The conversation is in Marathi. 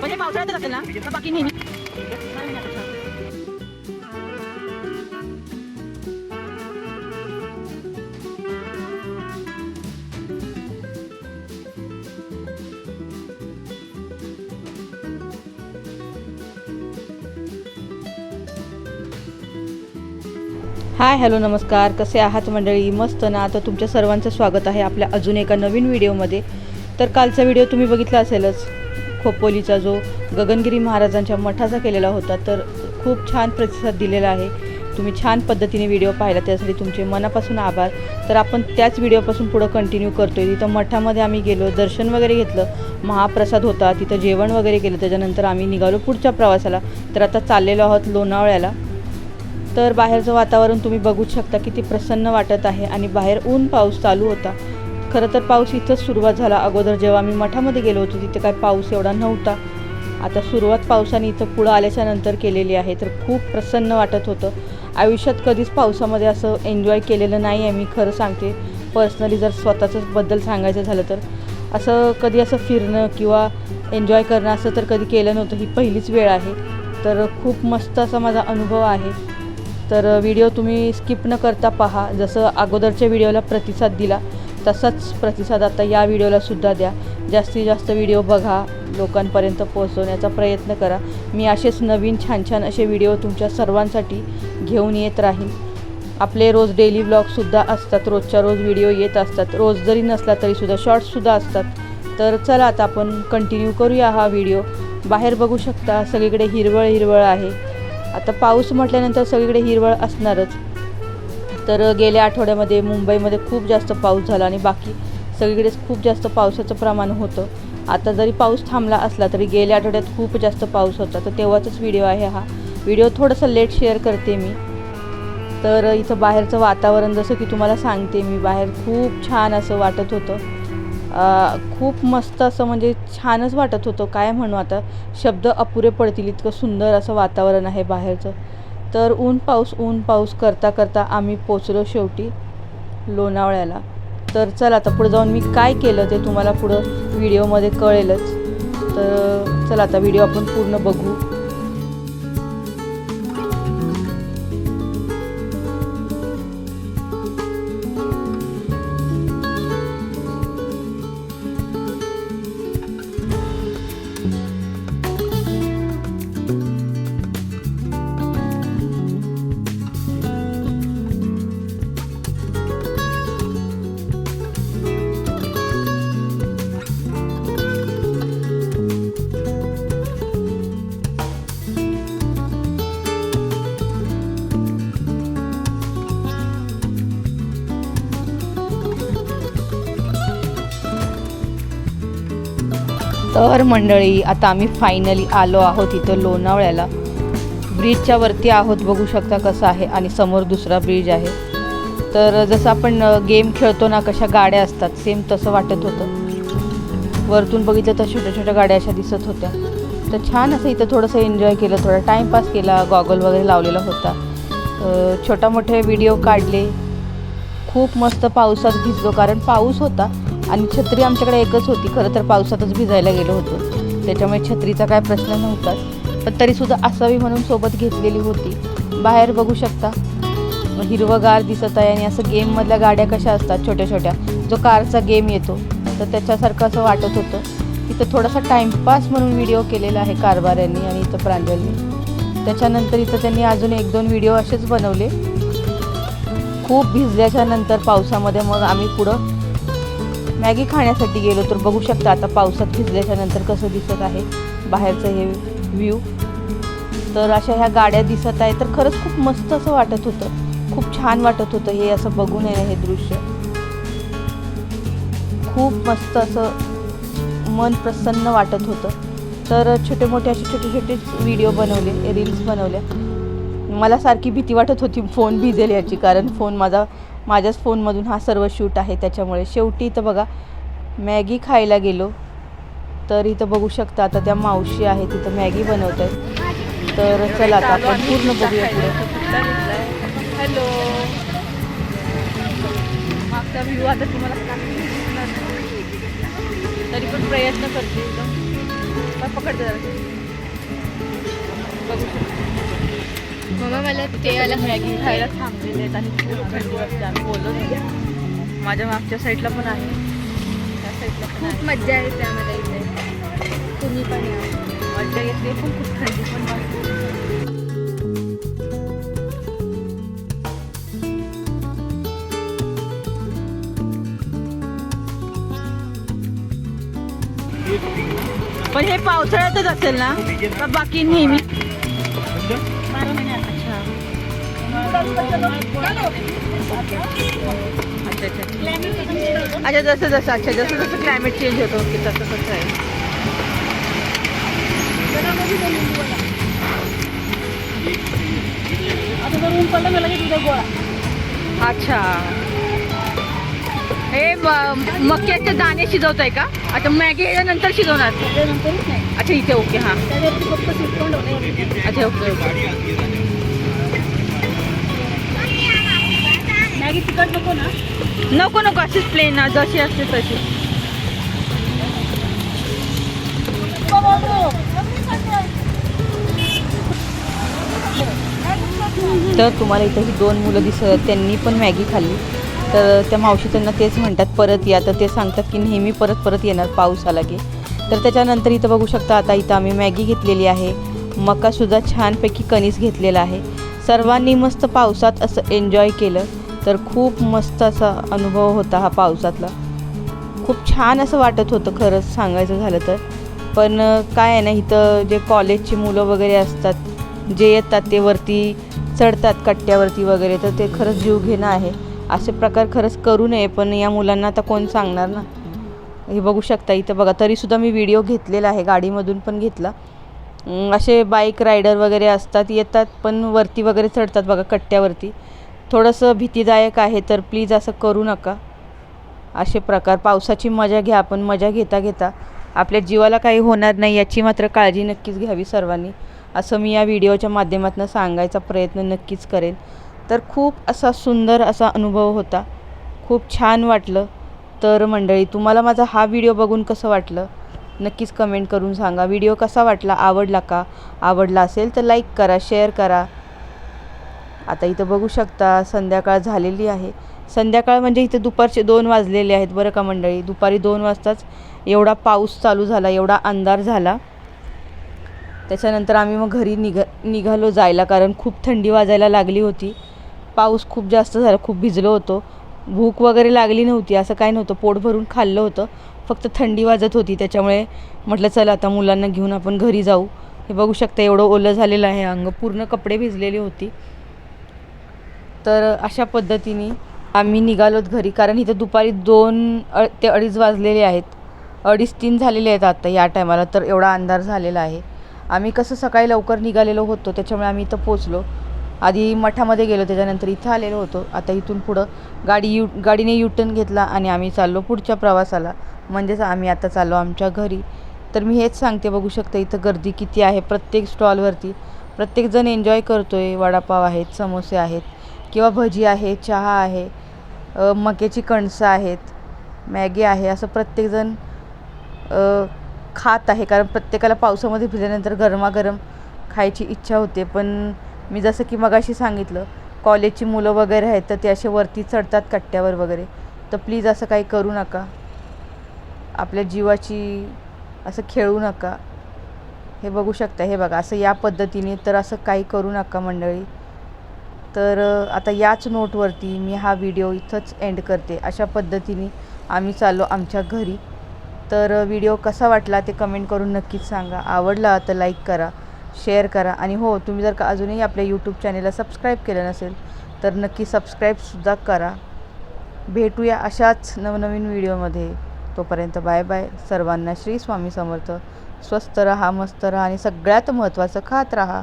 म्हणजे पावसाळ्यातच असेल ना? बाकी नेहमी हाय हॅलो नमस्कार. कसे आहात मंडळी? मस्त ना? तर तुमच्या सर्वांचं स्वागत आहे आपल्या अजून एका नवीन व्हिडिओमध्ये. तर कालचा व्हिडिओ तुम्ही बघितला असेलच. खोपोलीचा जो गगनगिरी महाराजांच्या मठाचा केलेला होता तर खूप छान प्रतिसाद दिलेला आहे. तुम्ही छान पद्धतीने व्हिडिओ पाहिला त्यासाठी तुमचे मनापासून आभार. तर आपण त्याच व्हिडिओपासून पुढं कंटिन्यू करतोय. तिथं मठामध्ये आम्ही गेलो दर्शन वगैरे घेतलं महाप्रसाद होता तिथं जेवण वगैरे केलं त्याच्यानंतर आम्ही निघालो पुढच्या प्रवासाला. तर आता चाललेलो आहोत लोणावळ्याला. तर बाहेरचं वातावरण तुम्ही बघूच शकता किती प्रसन्न वाटत आहे आणि बाहेर ऊन पाऊस चालू होता. खरं तर पाऊस इथंच सुरुवात झाला. अगोदर जेव्हा मी मठामध्ये गेलो होतो तिथे काय पाऊस एवढा नव्हता. आता सुरुवात पावसाने इथं पुढं आल्याच्यानंतर केलेली आहे. तर खूप प्रसन्न वाटत होतं. आयुष्यात कधीच पावसामध्ये असं एन्जॉय केलेलं नाही आहे मी खरं सांगते. पर्सनली जर स्वतःचं बद्दल सांगायचं झालं तर. असं कधी असं फिरणं किंवा एन्जॉय करणं असं तर कधी केलं नव्हतं ही पहिलीच वेळ आहे. तर खूप मस्त असा माझा अनुभव आहे. तर व्हिडिओ तुम्ही स्किप न करता पहा. जसं अगोदरच्या व्हिडिओला प्रतिसाद दिला तसाच प्रतिसाद आता या व्हिडिओला सुद्धा द्या. जास्तीत जास्त व्हिडिओ बघा लोकांपर्यंत पोहोचवण्याचा प्रयत्न करा. मी असेच नवीन छान छान असे व्हिडिओ तुमच्या सर्वांसाठी घेऊन येत राहीन. आपले रोज डेली ब्लॉगसुद्धा असतात रोजच्या रोज व्हिडिओ येत असतात. रोज जरी नसला तरीसुद्धा शॉर्ट्ससुद्धा असतात. तर चला आता आपण कंटिन्यू करूया हा व्हिडिओ. बाहेर बघू शकता सगळीकडे हिरवळ हिरवळ आहे. आता पाऊस म्हटल्यानंतर सगळीकडे हिरवळ असणारच. तर गेल्या आठवड्यामध्ये मुंबईमध्ये खूप जास्त पाऊस झाला आणि बाकी सगळीकडेच खूप जास्त पावसाचं प्रमाण होतं. आता जरी पाऊस थांबला असला तरी गेल्या आठवड्यात खूप जास्त पाऊस होता. तर तेव्हाचाच व्हिडिओ आहे हा. व्हिडिओ थोडंसं लेट शेअर करते मी. तर इथं बाहेरचं वातावरण जसं की तुम्हाला सांगते मी बाहेर खूप छान असं वाटत होतं. खूप मस्त असं म्हणजे छानच वाटत होतं. काय म्हणू आता? शब्द अपुरे पडतील. इतकं सुंदर असं वातावरण आहे बाहेरचं. तर ऊन पाऊस ऊन पाऊस करता करता आम्ही पोचलो शेवटी लोणावळ्याला. तर चला आता पुढे जाऊन मी काय केलं ते तुम्हाला पुढं व्हिडिओमध्ये कळेलच. तर चला आता व्हिडिओ आपण पूर्ण बघू. तर मंडळी आता आम्ही फायनली आलो आहोत इथं लोणावळ्याला. ब्रिजच्या वरती आहोत बघू शकता कसं आहे. आणि समोर दुसरा ब्रिज आहे. तर जसं आपण गेम खेळतो ना कशा गाड्या असतात सेम तसं वाटत होतं. वरतून बघितलं तर छोट्या छोट्या गाड्या अशा दिसत होत्या. तर छान असं इथं थोडंसं एन्जॉय केलं थोडा टाईमपास केला गॉगल वगैरे लावलेला होता. छोटा मोठे व्हिडिओ काढले. खूप मस्त पावसात भिजलो कारण पाऊस होता. आणि छत्री आमच्याकडे एकच होती. खरं तर पावसातच भिजायला गेलो होतो. त्याच्यामुळे छत्रीचा काय प्रश्न नव्हताच. पण तरीसुद्धा असावी म्हणून सोबत घेतलेली होती. बाहेर बघू शकता. हिरवगार दिसत आहे आणि असं गेममधल्या गाड्या कशा असतात छोट्या छोट्या जो कारचा गेम येतो. तर त्याच्यासारखं असं वाटत होतं. इथं थोडासा टाईमपास म्हणून व्हिडिओ केलेला आहे कारभाऱ्यांनी आणि इथं प्रांजलनी. त्याच्यानंतर इथं त्यांनी अजून एक दोन व्हिडिओ असेच बनवले. खूप भिजल्याच्या नंतर पावसामध्ये मग आम्ही पुढं मॅगी खाण्यासाठी गेलो तर बघू शकता आता पावसात भिजल्याच्या नंतर कसं दिसत आहे. बाहेरचं हे व्ह्यू तर अशा ह्या गाड्या दिसत आहे तर खरंच खूप मस्त असं वाटत होतं. खूप छान वाटत होतं हे असं बघून येणं हे दृश्य. खूप मस्त असं मन प्रसन्न वाटत होतं. तर छोटे मोठे असे छोटे छोटे व्हिडिओ बनवले रील्स बनवल्या. मला सारखी भीती वाटत होती फोन भिजेल याची. कारण फोन माझा माझ्याच फोनमधून हा सर्व शूट आहे त्याच्यामुळे शेवटी इथं बघा मॅगी खायला गेलो तर इथं बघू शकता आता त्या मावशी आहे तिथं मॅगी बनवत आहेत तर चला आता आपण पूर्ण बघूया हॅलो. मागचा व्ह्यू आता तुम्हाला तरी पण प्रयत्न करते एकदम. बघू शकता. मम्मा मला ते आला मॅगी खायला थांबलेले आहेत आणि खूप थंडी वाजते आम्ही बोलत माझ्या मागच्या साईडला पण आहे. त्या साईडला पण आहे. खूप मज्जा येते आम्हाला इथे. तुम्ही पण या. मजा येते पण खूप थंडी पण वाजते. पण हे पावसाळ्यातच असेल ना? बाकी नेहमी अच्छा अच्छा अच्छा जसं जसं अच्छा जसं जसं क्लायमेट चेंज होतं ओके तसं तसं आहे. अच्छा. हे मक्याचे दाणे शिजवत आहे का? अच्छा मॅगी नंतर शिजवणार. अच्छा इथे ओके हां. अच्छा ओके. मॅगी तिखट नको ना. नको नको अशीच प्लेन जशी असते तशी. तर तुम्हाला इथं ही दोन मुलं दिसत त्यांनी पण मॅगी खाल्ली. तर त्या मावशी त्यांना तेच म्हणतात परत या. तर ते सांगतात की नेहमी परत परत येणार पाऊस आला की. तर त्याच्यानंतर इथं बघू शकता आता इथं आम्ही मॅगी घेतलेली आहे. मकासुद्धा छानपैकी कणीस घेतलेला आहे. सर्वांनी मस्त पावसात असं एन्जॉय केलं. तर खूप मस्त असा अनुभव होता हा पावसातला. खूप छान असं वाटत होतं खरंच सांगायचं झालं तर. पण काय आहे ना इथं जे कॉलेजची मुलं वगैरे असतात जे येतात ते वरती चढतात कट्ट्यावरती वगैरे तर ते खरंच जीव घेणं आहे. असे प्रकार खरंच करू नये पण या मुलांना आता कोण सांगणार ना? हे बघू शकता इथं बघा. तरीसुद्धा मी व्हिडिओ घेतलेला आहे गाडीमधून पण घेतला. असे बाईक रायडर वगैरे असतात येतात पण वरती वगैरे चढतात बघा कट्ट्यावरती. थोडंसं भीतीदायक आहे तर प्लीज असं करू नका. असे प्रकार. पावसाची मजा घ्या पण मजा घेता घेता. आपल्या जीवाला काही होणार नाही याची मात्र काळजी नक्कीच घ्यावी सर्वांनी. असं मी या व्हिडिओच्या माध्यमातून सांगायचा प्रयत्न नक्कीच करेन. तर खूप असा सुंदर असा अनुभव होता. खूप छान वाटलं. तर मंडळी तुम्हाला माझा हा व्हिडिओ बघून कसं वाटलं? नक्कीच कमेंट करून सांगा. व्हिडिओ कसा वाटला? आवडला का? आवडला असेल तर लाईक करा शेअर करा. आता इथं बघू शकता संध्याकाळ झालेली आहे. संध्याकाळ म्हणजे इथे दुपारचे दोन वाजलेले आहेत बरं का मंडळी? दुपारी दोन वाजताच एवढा पाऊस चालू झाला एवढा अंधार झाला. त्याच्यानंतर आम्ही मग घरी निघ निघालो जायला कारण खूप थंडी वाजायला लागली होती. पाऊस खूप जास्त झाला खूप भिजलो होतो. भूक वगैरे लागली नव्हती असं काय नव्हतं. पोट भरून खाल्लं होतं. फक्त थंडी वाजत होती त्याच्यामुळे म्हटलं चला आता मुलांना घेऊन आपण घरी जाऊ. हे बघू शकता एवढं ओलं झालेलं आहे अंग. पूर्ण कपडे भिजलेली होती. तर अशा पद्धतीने आम्ही निघालोत घरी. कारण इथं दुपारी दोन अ ते अडीच वाजलेले आहेत. अडीच तीन झालेले आहेत आता या टायमाला तर एवढा अंधार झालेला आहे. आम्ही कसं सकाळी लवकर निघालेलो होतो त्याच्यामुळे आम्ही इथं पोचलो आधी मठामध्ये गेलो त्याच्यानंतर इथं आलेलो होतो. आता इथून पुढं गाडी यू गाडीने युटर्न घेतला आणि आम्ही चाललो पुढच्या प्रवासाला. म्हणजेच आम्ही आता चाललो आमच्या घरी. तर मी हेच सांगते बघू शकता इथं गर्दी किती आहे प्रत्येक स्टॉलवरती प्रत्येकजण एन्जॉय करतो आहे वडापाव आहेत समोसे आहेत. किंवा भजी आहे चहा आहे मक्याची कणसं आहेत मॅगी आहे असं प्रत्येकजण खात आहे. कारण प्रत्येकाला पावसामध्ये भिजल्यानंतर गरमागरम खायची इच्छा होते. पण मी जसं की मगाशी सांगितलं कॉलेजची मुलं वगैरे आहेत तर ते असे वरती चढतात कट्ट्यावर वगैरे. तर प्लीज असं काही करू नका. आपल्या जीवाची असं खेळू नका. हे बघू शकता हे बघा. असं या पद्धतीने तर असं काही करू नका मंडळी. तर आता याच नोटवरती मी हा व्हिडिओ इथंच एंड करते. अशा पद्धतीने आम्ही चाललो आमच्या घरी. तर व्हिडिओ कसा वाटला ते कमेंट करून नक्कीच सांगा. आवडला तर लाईक करा शेअर करा आणि हो तुम्ही जर का अजूनही आपल्या यूट्यूब चॅनेलला सबस्क्राईब केलं नसेल तर नक्की सबस्क्राईबसुद्धा करा. भेटूया अशाच नवनवीन व्हिडिओमध्ये तोपर्यंत बाय बाय सर्वांना श्री स्वामी समर्थ. स्वस्त रहा मस्त रहा आणि सगळ्यात महत्त्वाचं खात रहा.